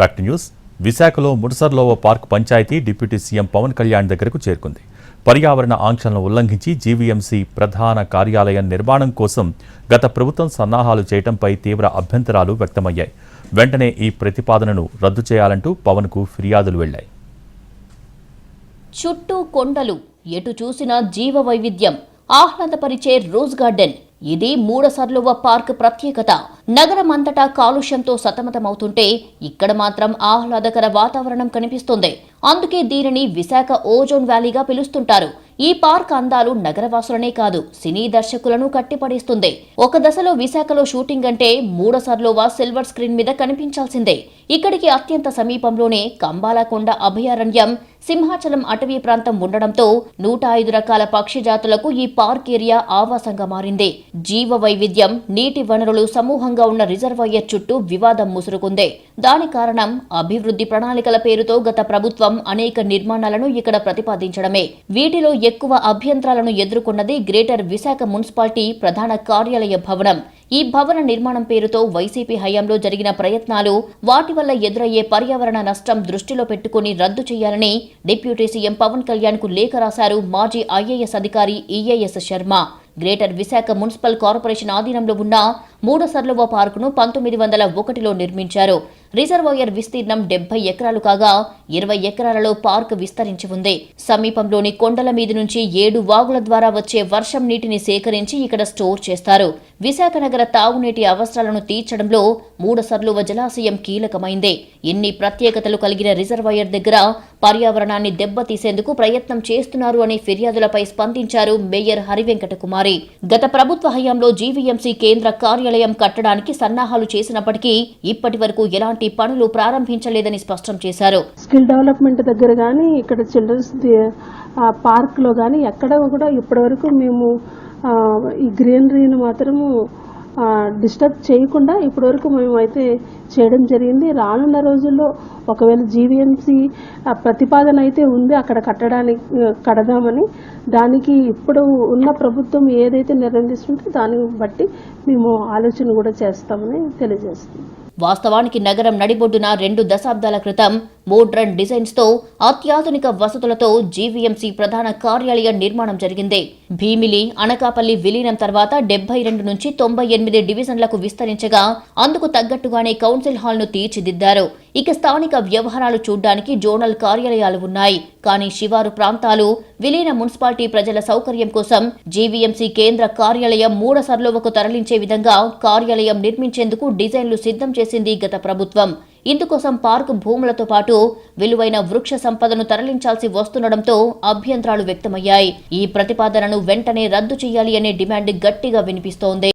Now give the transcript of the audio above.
Back to news. విశాఖలో Mudasarlova park పంచాయతీ deputy CM Pawan Kalyan దగ్గరకు చేరుకుంది. పర్యావరణ ఆంక్షలను ఉల్లంఘించి జీవీఎంసీ ప్రధాన కార్యాలయం నిర్మాణం కోసం గత ప్రభుత్వం సన్నాహాలు చేయడంపై తీవ్ర అభ్యంతరాలు వ్యక్తమయ్యాయి. వెంటనే ఈ ప్రతిపాదనను రద్దు చేయాలంటూ పవన్కు ఫిర్యాదులు వెళ్ళాయి. చుట్టూ కొండలు ఎటు చూసినా జీవ వైవిధ్యం ఆహ్లాదపరిచే రోజ్ గార్డెన్ ఇది మూడసర్లువ పార్క్ ప్రత్యేకత. నగరం అంతటా కాలుష్యంతో సతమతమవుతుంటే ఇక్కడ మాత్రం ఆహ్లాదకర వాతావరణం కనిపిస్తుంది. అందుకే దీనిని విశాఖ ఓజోన్ వ్యాలీగా పిలుస్తుంటారు. ఈ పార్క్ అందాలు నగరవాసులనే కాదు సినీ దర్శకులను కట్టిపడేస్తుంది. ఒక దశలో విశాఖలో షూటింగ్ అంటే మూడోసార్లువా సిల్వర్ స్క్రీన్ మీద కనిపించాల్సిందే. ఇక్కడికి అత్యంత సమీపంలోనే కంబాలకొండ అభయారణ్యం సింహాచలం అటవీ ప్రాంతం ఉండడంతో నూట ఐదు రకాల పక్షి జాతులకు ఈ పార్క్ ఏరియా ఆవాసంగా మారింది. జీవ వైవిధ్యం నీటి వనరులు సమూహంగా ఉన్న రిజర్వాయర్ చుట్టూ వివాదం ముసురుకుంది. దాని కారణం అభివృద్ధి ప్రణాళికల పేరుతో గత ప్రభుత్వం అనేక నిర్మాణాలను ఇక్కడ ప్రతిపాదించడమే. వీటిలో ఎక్కువ అభ్యంతరాలను ఎదుర్కొన్నది గ్రేటర్ విశాఖ మున్సిపాలిటీ ప్రధాన కార్యాలయ భవనం. ఈ భవన నిర్మాణం పేరుతో వైసీపీ హయాంలో జరిగిన ప్రయత్నాలు వాటి వల్ల ఎదురయ్యే పర్యావరణ నష్టం దృష్టిలో పెట్టుకుని రద్దు చేయాలని డిప్యూటీ సీఎం పవన్ కళ్యాణ్కు లేఖ రాశారు మాజీ ఐఏఎస్ అధికారి EAS Sarma. Greater Visakha municipal corporation ఆధీనంలో ఉన్న మూడు సర్లువ పార్కును పంతొమ్మిది వందల ఒకటిలో నిర్మించారు. రిజర్వాయర్ విస్తీర్ణం డెబ్బై ఎకరాలు కాగా ఇరవై ఎకరాలలో పార్క్ విస్తరించి ఉంది. సమీపంలోని కొండల మీద నుంచి ఏడు వాగుల ద్వారా వచ్చే వర్షం నీటిని సేకరించి ఇక్కడ స్టోర్ చేస్తారు. విశాఖ నగర తాగునీటి అవసరాలను తీర్చడంలో మూడు సర్లువ జలాశయం కీలకమైంది. ఎన్ని ప్రత్యేకతలు కలిగిన రిజర్వాయర్ దగ్గర పర్యావరణాన్ని దెబ్బతీసేందుకు ప్రయత్నం చేస్తున్నారు అనే ఫిర్యాదులపై స్పందించారు మేయర్ హరివెంకట కుమారి గత ప్రభుత్వ హయాంలో జీవీఎంసీ కేంద్ర కార్య నిలయం కట్టడానికి సన్నాహాలు చేసినప్పటికీ ఇప్పటి వరకు ఎలాంటి పనులు ప్రారంభించలేదని స్పష్టం చేశారు. స్కిల్ డెవలప్మెంట్ దగ్గర కానీ ఇక్కడ చిల్డ్రన్స్ పార్క్లో కానీ ఎక్కడ కూడా ఇప్పటివరకు మేము ఈ గ్రీనరీని మాత్రము డిస్టర్బ్ చేయకుండా ఇప్పటివరకు మేము అయితే చేయడం జరిగింది. రానున్న రోజుల్లో ఒకవేళ జీవీఎంసీ ప్రతిపాదన అయితే ఉంది అక్కడ కట్టడానికి కడదామని. దానికి ఇప్పుడు ఉన్న ప్రభుత్వం ఏదైతే నిర్ణయం తీసుకుంటే దాన్ని బట్టి మేము ఆలోచన కూడా చేస్తామని తెలియజేస్తుంది వాస్తవానికి నగరం నడిబొడ్డున రెండు దశాబ్దాల క్రితం మోడ్రన్ డిజైన్స్తో అత్యాధునిక వసతులతో జీవీఎంసీ ప్రధాన కార్యాలయ నిర్మాణం జరిగింది. భీమిలి అనకాపల్లి విలీనం తర్వాత డెబ్బై రెండు నుంచి తొంభై ఎనిమిది డివిజన్లకు విస్తరించగా అందుకు తగ్గట్టుగానే కౌన్సిల్ హాల్ను తీర్చిదిద్దారు. ఇక స్థానిక వ్యవహారాలు చూడ్డానికి జోనల్ కార్యాలయాలు ఉన్నాయి. కానీ శివారు ప్రాంతాలు విలీన మున్సిపాలిటీ ప్రజల సౌకర్యం కోసం జీవీఎంసీ కేంద్ర కార్యాలయం మూడ సర్లోవకు తరలించే విధంగా కార్యాలయం నిర్మించేందుకు డిజైన్లు సిద్ధం చేసింది గత ప్రభుత్వం. ఇందుకోసం పార్కు భూములతో పాటు విలువైన వృక్ష సంపదను తరలించాల్సి వస్తుండడంతో అభ్యంతరాలు వ్యక్తమయ్యాయి. ఈ ప్రతిపాదనను వెంటనే రద్దు చేయాలి అనే డిమాండ్ గట్టిగా వినిపిస్తోంది.